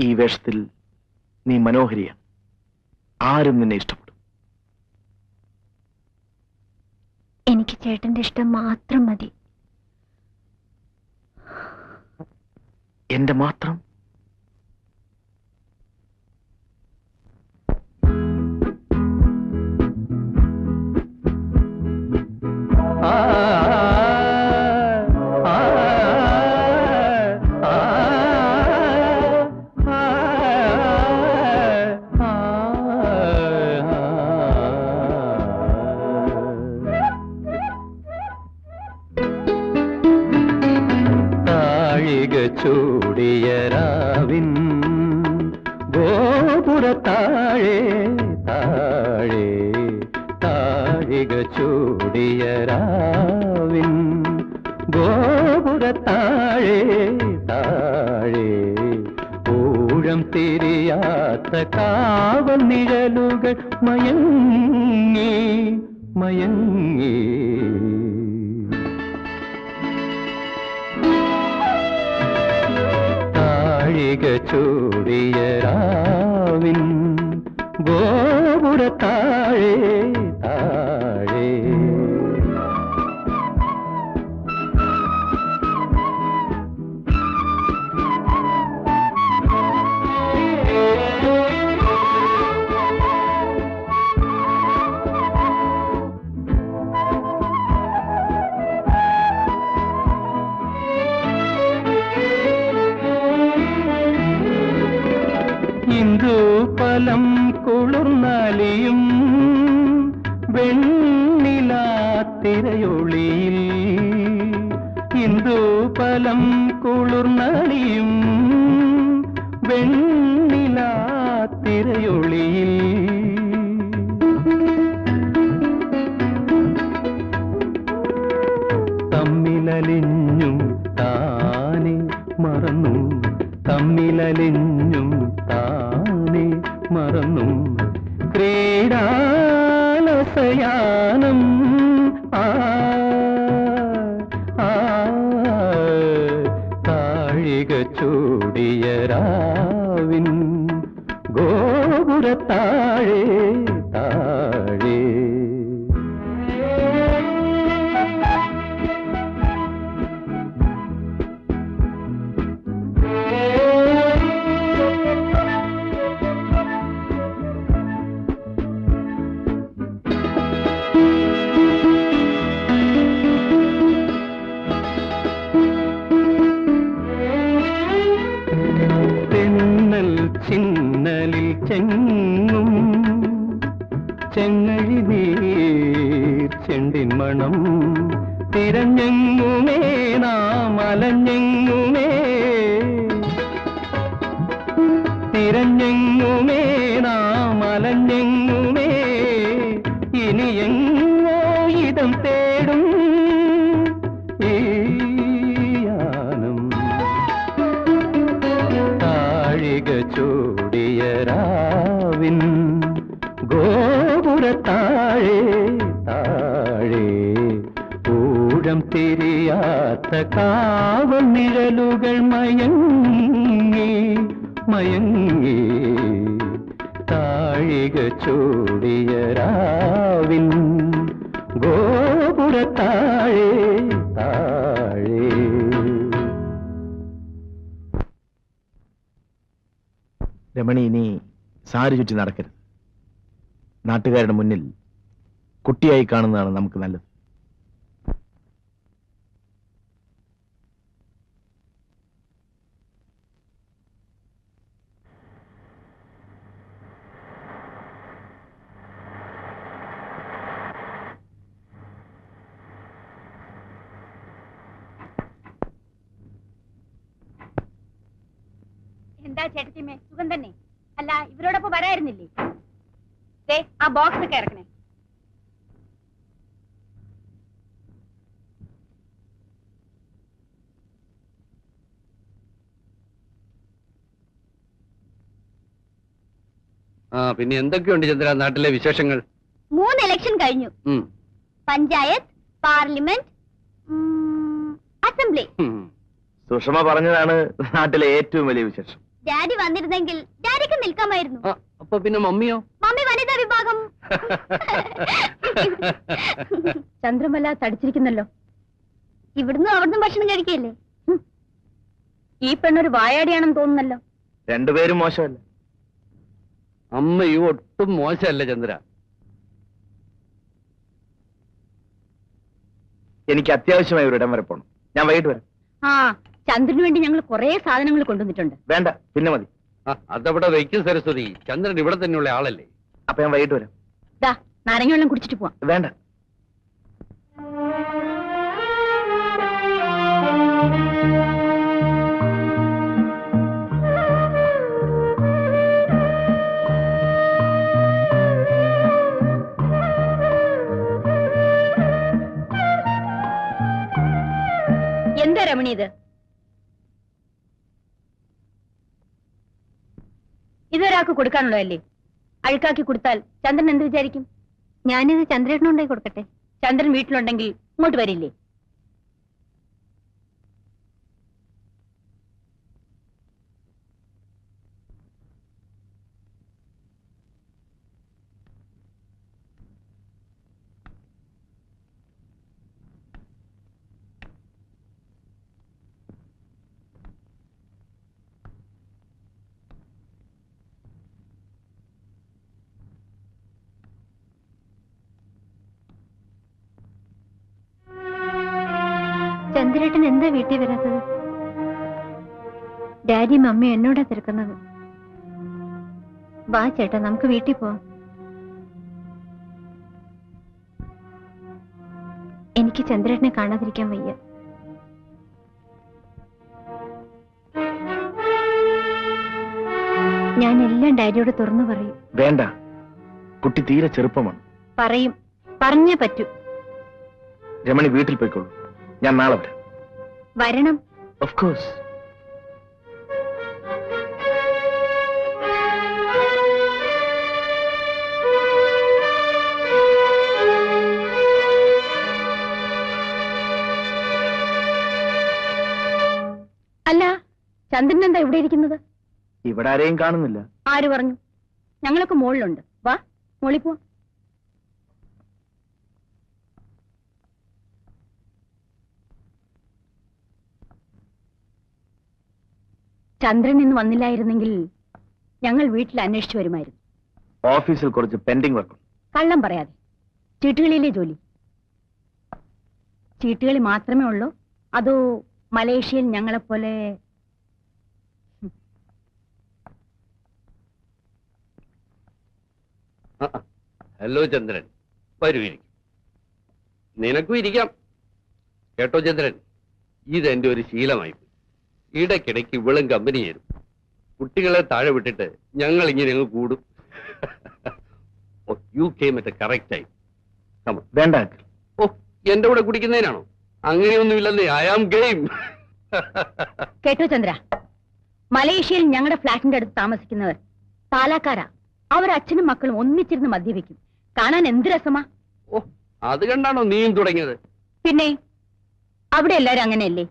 ഈ വേഷത്തിൽ നീ മനോഹരിയാണ്. ആരും നിന്നെ ഇഷ്ടപ്പെടും. എനിക്ക് ചേട്ടന്റെ ഇഷ്ടം മാത്രം മതി. എന്റെ മാത്രം? താഴെ താഴെ താഴിക ചൂടിയ ഗോപുര താഴെ താഴെ ഊഴം തിരിയാത്ത കാവൽ നിഴലുകൾ മയങ്ങി മയങ്ങി. താഴിക ചൂടിയ രാവിൻ ഗോപുര താഴെ താഴെ. ഫലം ചൂടിയ രാവിൻ തിരഞ്ഞെങ്ങുമേ നാം അലഞ്ഞെങ്ങുമേ ഇനി എങ്ങോ ഇതം തേടും ഈ യാനം താഴിക ചൂടിയ രാവിൻ ഗോപുര താഴെ താഴെ ഊഴം തിരിയാത്ത കാവൽ നിഴലുകൾ മയങ്ങി. മയങ്ങി താഴിക ചൂടിയ ഗോപുര താഴെ താഴെ. രമണി ഇനി സാരി ചുറ്റി നടക്കരുത്. നാട്ടുകാരുടെ മുന്നിൽ കുട്ടിയായി കാണുന്നതാണ് നമുക്ക് നല്ലത്. എന്താ ചേട്ടത്തിമ്മേ സുഖം തന്നെ? അല്ല ഇവരോടൊപ്പം വരായിരുന്നില്ലേ? ദേ ആ ബോക്സ് ഒക്കെ ഇറക്കണേ. ആ പിന്നെ എന്തൊക്കെയുണ്ട് ചന്ദ്ര നാട്ടിലെ വിശേഷങ്ങൾ? മൂന്ന് ഇലക്ഷൻ കഴിഞ്ഞു. Panchayat parliament assembly. സുഷമ പറഞ്ഞതാണ് നാട്ടിലെ ഏറ്റവും വലിയ വിശേഷം. ഡാഡി വന്നിരുന്നെങ്കിൽ ഡാഡിക്ക് നിൽക്കാമായിരുന്നു. അപ്പൊ പിന്നെ മമ്മിയോ? മമ്മി വനിതാ വിഭാഗം. ചന്ദ്രമല തടിച്ചിരിക്കുന്നല്ലോ. ഇവിടുന്ന് അവിടുന്ന് ഭക്ഷണം കഴിക്കല്ലേ ഈ പെണ്ണൊരു വായാടിയാണെന്ന് തോന്നുന്നല്ലോ. രണ്ടുപേരും മോശമല്ല. അമ്മയും ഒട്ടും മോശമല്ല ചന്ദ്ര. എനിക്ക് അത്യാവശ്യമായി ഒരു ഇടം വരെ പോണം. ഞാൻ വൈകിട്ട് വരാം. ആ ചന്ദ്രന് വേണ്ടി ഞങ്ങൾ കുറെ സാധനങ്ങൾ കൊണ്ടുവന്നിട്ടുണ്ട്. വേണ്ട പിന്നെ മതി. അതവിടെ വയ്ക്കും സരസ്വതി. ചന്ദ്രൻ ഇവിടെ തന്നെയുള്ള ആളല്ലേ? അപ്പൊ ഞാൻ വൈകിട്ട് വരാം. ദാ നാരങ്ങ വെള്ളം കുടിച്ചിട്ട് പോവാം. വേണ്ട. എന്താ രമണി ഇത്? കൊടുക്കാനുള്ളതല്ലേ? അഴുക്കാക്കി കൊടുത്താൽ ചന്ദ്രൻ എന്ത് വിചാരിക്കും? ഞാനിത് ചന്ദ്രേട്ടനുണ്ടായി കൊടുക്കട്ടെ. ചന്ദ്രൻ വീട്ടിലുണ്ടെങ്കിൽ ഇങ്ങോട്ട് വരില്ലേ? ചന്ദ്രേട്ടൻ എന്താ വീട്ടിൽ വരാത്തത്? ഡാഡി മമ്മി എന്നോടാ തിരക്കുന്നത്. വാ ചേട്ടാ നമുക്ക് വീട്ടിൽ പോവാം. എനിക്ക് ചന്ദ്രേട്ടനെ കാണാതിരിക്കാൻ വയ്യ. ഞാൻ എല്ലാം ഡാഡിയോട് തുറന്നു പറയും. വേണ്ട. കുട്ടി തീരെ ചെറുപ്പമാണ്. പറയും. പറഞ്ഞേ പറ്റൂ. രമണി വീട്ടിൽ പോയിക്കോളൂ. ഞാൻ നാളെ വരാം. വരണം. ഓഫ് കോഴ്സ് അല്ല ചന്ദ്രൻ എന്താ ഇവിടെ ഇരിക്കുന്നത്? ഇവിടെ ആരെയും കാണുന്നില്ല. ആര് പറഞ്ഞു? ഞങ്ങളൊക്കെ മുകളിലുണ്ട് വാ മോളിപ്പോ ചന്ദ്രൻ ഇന്ന് വന്നില്ലായിരുന്നെങ്കിൽ ഞങ്ങൾ വീട്ടിൽ അന്വേഷിച്ചു വരുമായിരുന്നു. ഓഫീസിൽ കുറച്ച് പെൻഡിംഗ് വർക്ക്. കള്ളം പറയാതെ. ചീട്ടുകളിയിലെ ജോലി. ചീട്ടുകളി മാത്രമേ ഉള്ളൂ. അതോ മലേഷ്യയിൽ ഞങ്ങളെപ്പോലെ. ഹലോ ചന്ദ്രൻ. വരൂ ഇരിക്കും നിനക്കും ഇരിക്കാം. കേട്ടോ ചന്ദ്രൻ? ഇതെന്റെ ഒരു ശീലമായി പോയി. ഇടയ്ക്കിടയ്ക്ക് ഇവളും കമ്പനി തരും കുട്ടികളെ താഴെ വിട്ടിട്ട് ഞങ്ങൾ ഇങ്ങനെ അങ്ങ് കൂടും. യു കെയും മറ്റേ കറക്റ്റ് ആയി. വേണ്ട. ഓ എന്റെ കൂടെ കുടിക്കുന്നതിനാണോ? അങ്ങനെയൊന്നുമില്ലെന്നേ ഐ ആം ഗെയിം കേട്ടോ ചന്ദ്ര. മലേഷ്യയിൽ ഞങ്ങളുടെ ഫ്ലാറ്റിന്റെ അടുത്ത് താമസിക്കുന്നവർ പാലാക്കാരാ. അവർ അച്ഛനും മക്കളും ഒന്നിച്ചിരുന്ന് മദ്യപിക്കും. കാണാൻ എന്ത് രസമാ? ഓ അത് കണ്ടാണോ നീയും തുടങ്ങിയത്? പിന്നെ അവിടെ എല്ലാരും അങ്ങനെയല്ലേ?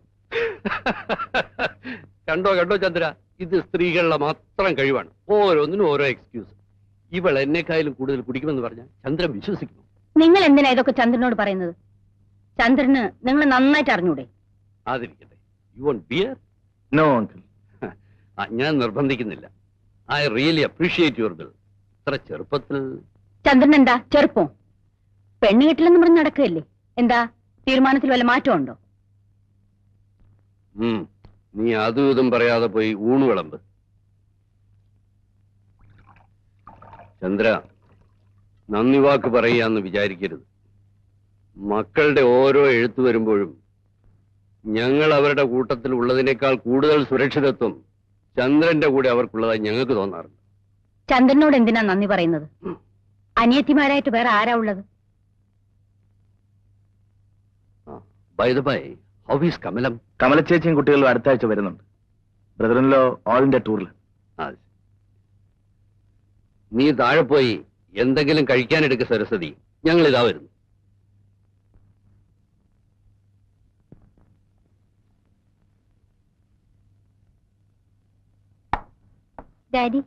കണ്ടോ കണ്ടോ ചന്ദ്ര? ഇത് സ്ത്രീകളുടെ മാത്രം കഴിവാണ്. ഓരോന്നിനും ഓരോ എക്സ്ക്യൂസ് ഇവൾ എന്നെക്കായാലും കൂടുതൽ കുടിക്കുമെന്ന് പറഞ്ഞാൽ ചന്ദ്രൻ വിശ്വസിക്കുന്നു. നിങ്ങൾ എന്തിനാ ഇതൊക്കെ ചന്ദ്രനോട് പറയുന്നത്? ചന്ദ്രന് നിങ്ങൾ നന്നായിട്ട് അറിഞ്ഞൂടെ? ആതിരിക്കട്ടെ you want beer no uncle ഞാൻ നിർബന്ധിക്കുന്നില്ല. I really appreciate your bill ഇത്ര ചെറുപ്പത്തിൽ ചന്ദ്രൻ എന്താ? ചെറുപ്പം. പെണ്ണ് കിട്ടില്ലെന്ന് പറഞ്ഞ് നടക്കുകയല്ലേ? എന്താ? തീരുമാനത്തിൽ വല്ല മാറ്റമുണ്ടോ? നീ അതും ഇതും പറയാതെ പോയി ഊണ് വിളമ്പ്. ചന്ദ്ര നന്ദി വാക്ക് പറയാന്ന് വിചാരിക്കരുത്. മക്കളുടെ ഓരോ എഴുത്തു വരുമ്പോഴും ഞങ്ങൾ അവരുടെ കൂട്ടത്തിൽ ഉള്ളതിനേക്കാൾ കൂടുതൽ സുരക്ഷിതത്വം ചന്ദ്രന്റെ കൂടെ അവർക്കുള്ളതായി ഞങ്ങൾക്ക് തോന്നാറുണ്ട്. ചന്ദ്രനോട് എന്തിനാ നന്ദി പറയുന്നത്? അനിയത്തിമാരായിട്ട് വേറെ ആരാ ഉള്ളത്? By the by how Kamalam. കമലച്ചേച്ചിയും കുട്ടികളും അടുത്ത ആഴ്ച വരുന്നുണ്ട്. Brother in law all India ടൂറിൽ. നീ താഴെ പോയി എന്തെങ്കിലും കഴിക്കാനെടുക്ക സരസ്വതി. ഞങ്ങൾ ഇതാ വരുന്നു. ഡാഡി.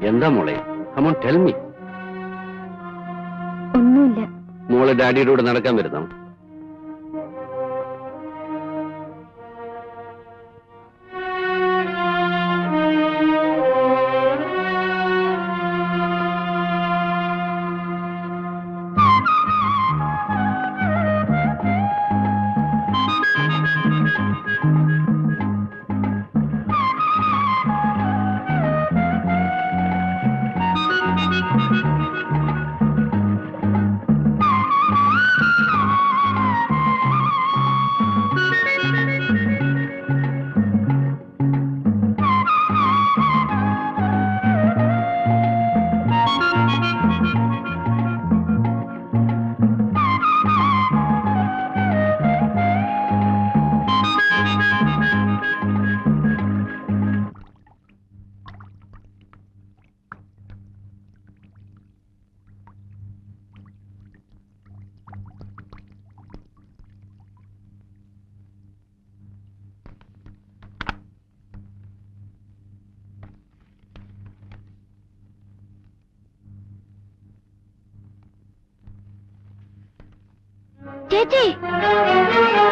എന്താ മോളെ? കമോൺ ടെൽ മീ ഒന്നുമില്ല. മോളെ ഡാഡിയുടെ കൂടെ നടക്കാൻ വരുന്നോ? Bye. Daddy.